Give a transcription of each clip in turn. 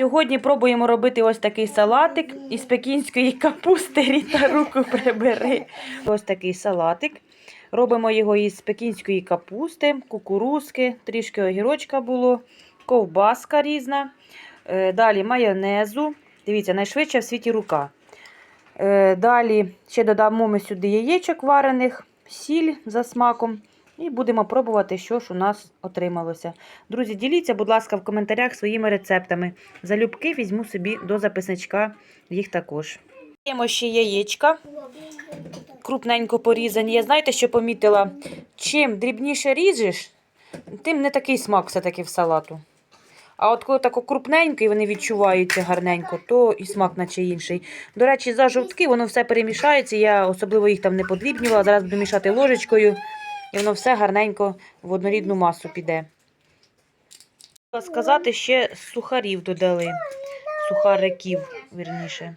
Сьогодні пробуємо робити ось такий салатик із пекінської капусти. Ріта, руку прибери. Ось такий салатик. Робимо його із пекінської капусти, кукурузки, трішки огірочка було, ковбаска різна. Е, Далі майонезу. Дивіться, найшвидше в світі рука. Е, Далі ще додамо ми сюди яєчок варених, сіль за смаком. І будемо пробувати, що ж у нас отрималося. Друзі, діліться, будь ласка, в коментарях своїми рецептами. Залюбки візьму собі до записничка їх також. Даємо ще яєчка, крупненько порізані. Я знаєте, що помітила? Чим дрібніше ріжеш, тим не такий смак все-таки в салату. А от коли тако крупненько і вони відчуваються гарненько, то і смак наче інший. До речі, за жовтки воно все перемішається. Я особливо їх там не подрібнювала. Зараз буду мішати ложечкою, і воно все гарненько в однорідну масу піде. Сказати, ще сухарів додали. Сухариків, вірніше.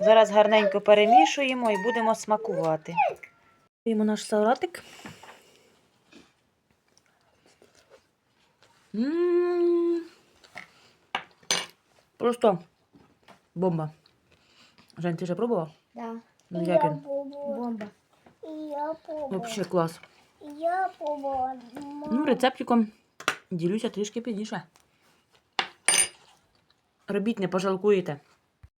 Зараз гарненько перемішуємо і будемо смакувати. Даємо наш салатик. М. Просто бомба. Жень, ти вже пробував? Да. Ну, як він? Бомба. Вообще клас. Ну, рецептиком ділюся трішки пізніше. Робіть, не пожалкуєте.